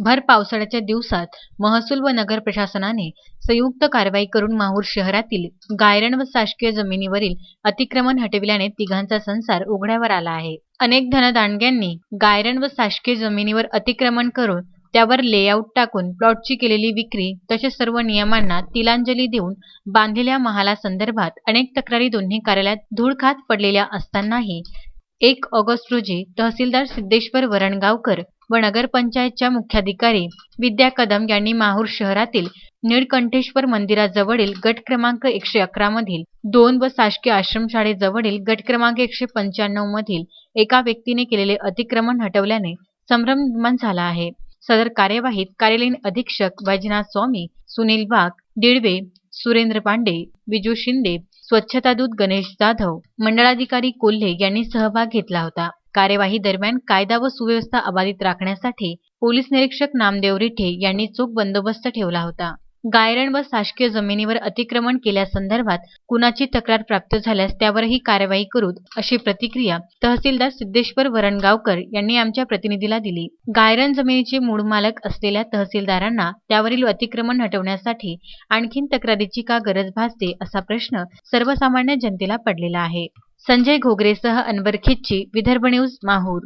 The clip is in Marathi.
भर पावसाळ्याच्या दिवसात महसूल व नगर प्रशासनाने संयुक्त कारवाई करून माहूर शहरातील गायरण व शासकीय जमिनीवरील अतिक्रमण हटविल्याने तिघांचा संसार उघड्यावर आला आहे. अनेक धनदांडग्यांनी गायरण व शासकीय जमिनीवर अतिक्रमण करून त्यावर लेआउट टाकून प्लॉटची केलेली विक्री तसेच सर्व नियमांना तिलांजली देऊन बांधलेल्या महालासंदर्भात अनेक तक्रारी दोन्ही कार्यालयात धूळ खात पडलेल्या असतानाही एक ऑगस्ट रोजी तहसीलदार सिद्धेश्वर वरणगावकर व नगरपंचायतच्या मुख्याधिकारी विद्या कदम यांनी माहूर शहरातील निळकंठेश्वर मंदिराजवळील गट क्रमांक एकशे अकरा मधील दोन व शासकीय आश्रमशाळेजवळील गट क्रमांक एकशे पंच्याण्णव मधील एका व्यक्तीने केलेले अतिक्रमण हटवल्याने संभ्रम निर्माण झाला आहे. सदर कार्यवाहीत कार्यालयीन अधीक्षक वैजनाथ स्वामी सुनील वाघ दिडवे सुरेंद्र पांडे विजू शिंदे स्वच्छतादूत गणेश जाधव मंडळाधिकारी कोल्हे यांनी सहभाग घेतला होता. कार्यवाही दरम्यान कायदा व सुव्यवस्था अबाधित राखण्यासाठी पोलीस निरीक्षक नामदेव रिठे यांनी चोख बंदोबस्त ठेवला होता. गायरण व शासकीय जमिनीवर अतिक्रमण केल्यासंदर्भात कुणाची तक्रार प्राप्त झाल्यास त्यावरही कारवाई करू अशी प्रतिक्रिया तहसीलदार सिद्धेश्वर वरणगावकर यांनी आमच्या प्रतिनिधीला दिली. गायरण जमिनीचे मूळ मालक असलेल्या तहसीलदारांना त्यावरील अतिक्रमण हटवण्यासाठी आणखीन तक्रारीची का गरज भासते असा प्रश्न सर्वसामान्य जनतेला पडलेला आहे. संजय घोगरेसह अनवर खिच्ची विदर्भ न्यूज माहूर.